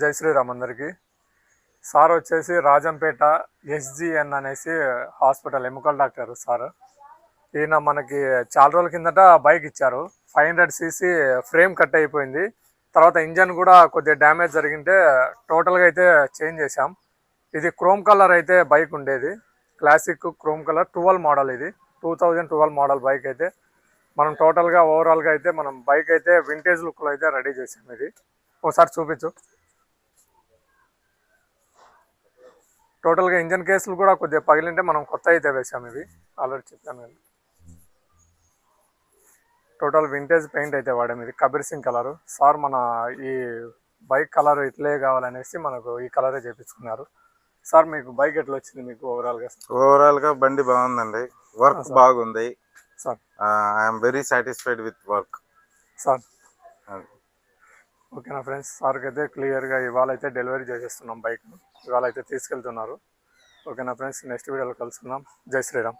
జై శ్రీరామ్ అందరికీ. సార్ వచ్చేసి రాజంపేట ఎస్జిఎన్ అనేసి హాస్పిటల్ ఎముకల డాక్టర్ సార్. ఈయన మనకి చాలా రోజుల కిందట బైక్ ఇచ్చారు. Five hundred CC frame cut అయిపోయింది. తర్వాత ఇంజన్ కూడా కొద్దిగా డ్యామేజ్ జరిగింటే టోటల్గా అయితే చేంజ్ చేశాం. ఇది క్రోమ్ కలర్ అయితే బైక్ ఉండేది. Classic chrome colour twelve model ఇది. Two thousand twelve model bike అయితే. మనం టోటల్గా ఓవరాల్గా అయితే మనం బైక్ అయితే వింటేజ్ లుక్లో అయితే రెడీ చేసాం ఇది. ఒకసారి చూపించు. టోటల్గా ఇంజన్ కేసులు కూడా కొద్దిగా పగిలింటే మనం కొత్త అయితే వేసాం ఇవి. ఆల్రెడీ చెప్పాను కదా. టోటల్ వింటేజ్ పెయింట్ అయితే వాడాం ఇది. కబీర్ సింగ్ కలర్. సార్ మన ఈ బైక్ కలర్ ఇట్లే కావాలనేసి మనకు ఈ కలరే చేపించుకున్నారు. సార్ మీకు బైక్ ఎట్లా వచ్చింది మీకు ఓవరాల్గా ఓవరాల్గా బండి బాగుందండి. వర్క్. బాగుంది. Sir. I'm very satisfied with work sir. ఓకేనా ఫ్రెండ్స్ సార్కి అయితే క్లియర్గా ఇవాళ అయితే డెలివరీ చేసేస్తున్నాం బైక్ ఇవాళ అయితే తీసుకెళ్తున్నారు ఓకేనా ఫ్రెండ్స్ నెక్స్ట్ వీడియోలో కలుసుకుందాం. జై శ్రీరామ్.